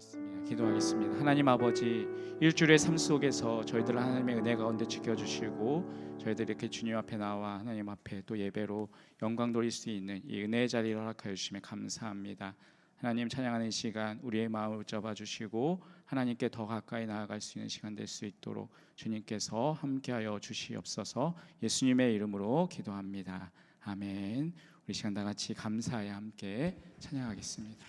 기도하겠습니다. 기도하겠습니다. 하나님 아버지 일주일의 삶 속에서 저희들 하나님의 은혜 가운데 지켜주시고 저희들 이렇게 주님 앞에 나와 하나님 앞에 또 예배로 영광 돌릴 수 있는 이 은혜의 자리를 허락하여 주시면 감사합니다. 하나님 찬양하는 시간 우리의 마음을 잡아 주시고 하나님께 더 가까이 나아갈 수 있는 시간 될 수 있도록 주님께서 함께하여 주시옵소서 예수님의 이름으로 기도합니다. 아멘. 우리 시간 다 같이 감사하여 함께 찬양하겠습니다.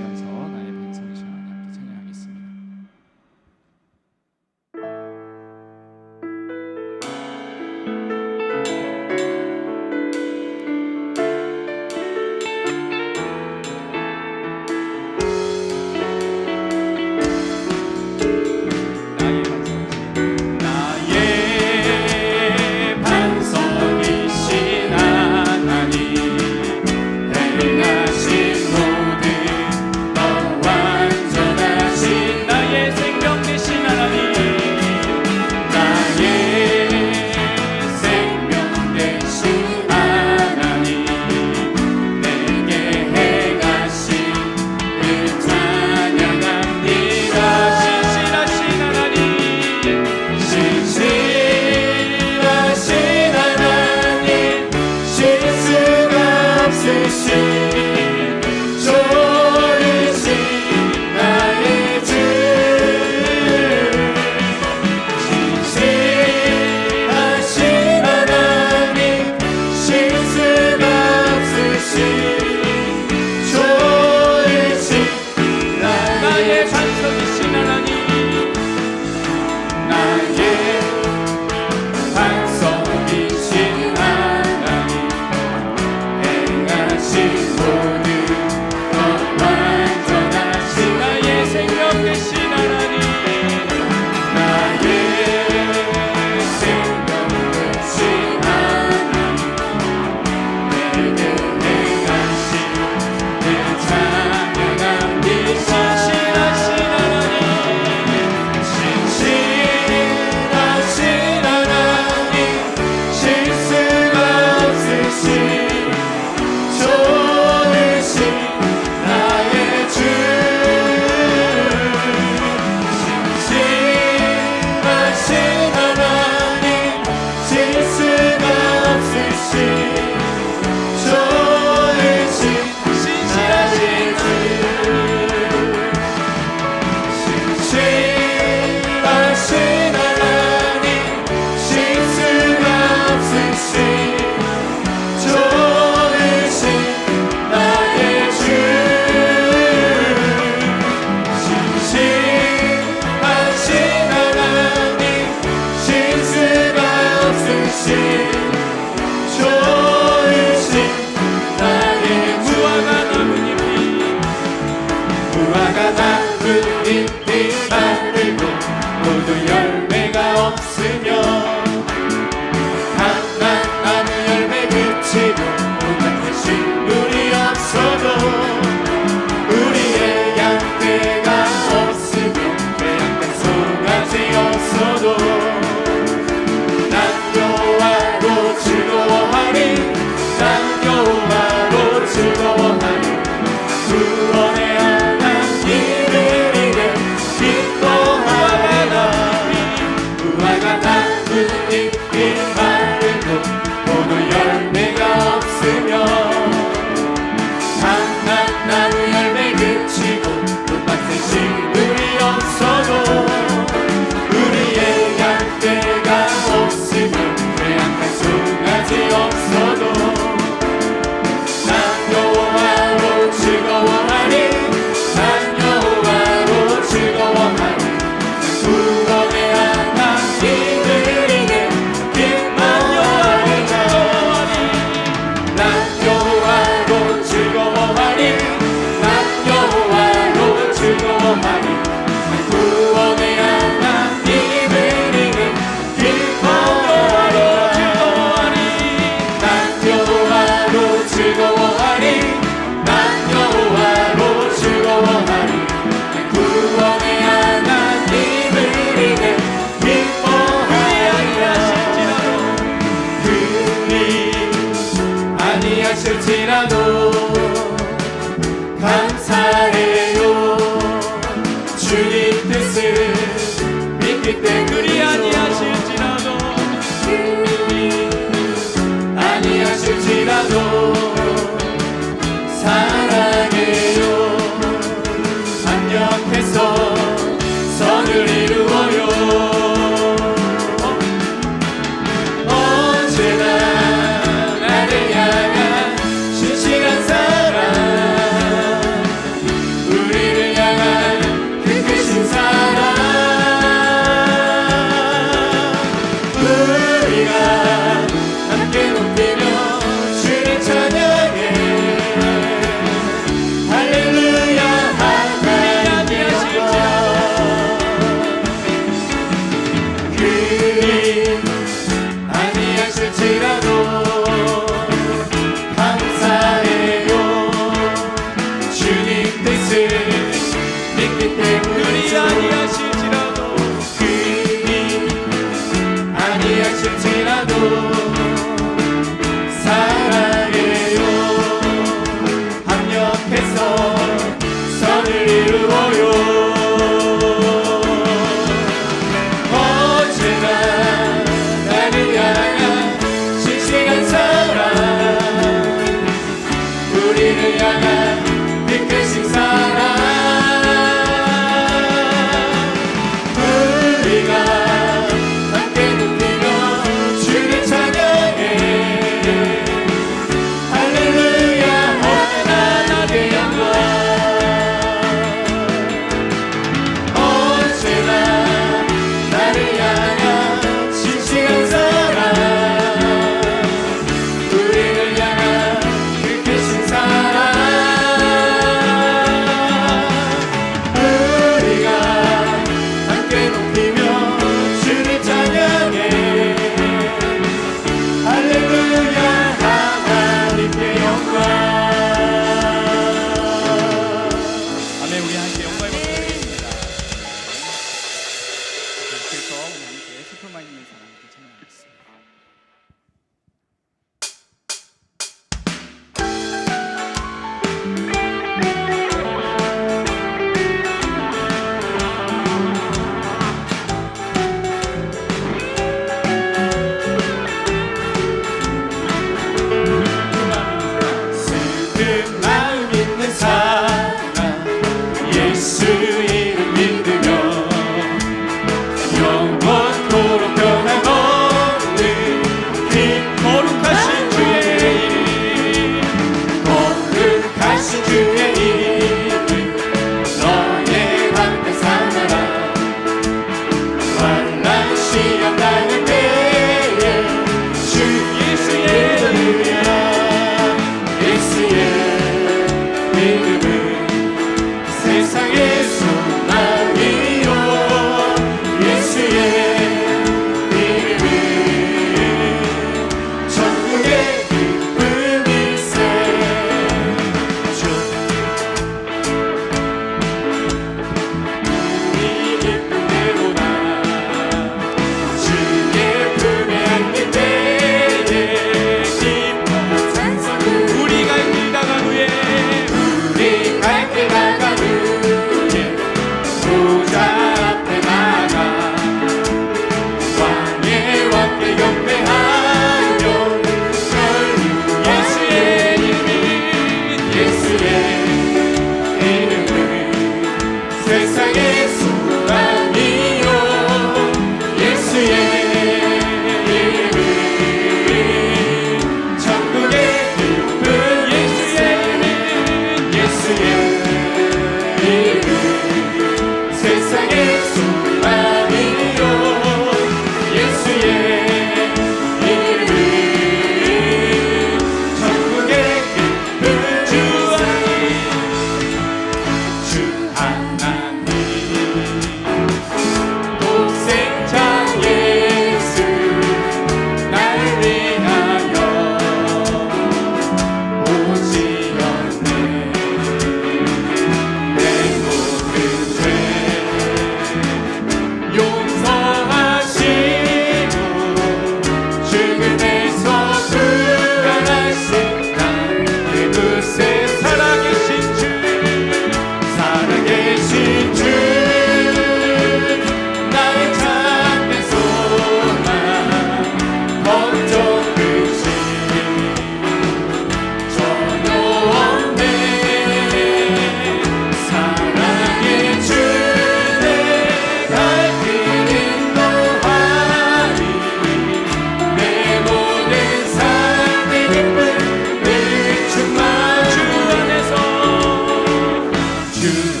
주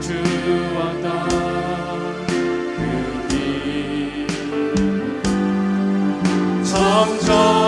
그 점점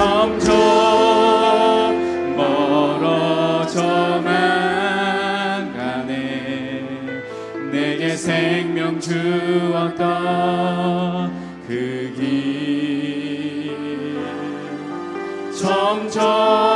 점점 멀어져만 가네. 내게 생명 주었던 그길. 점점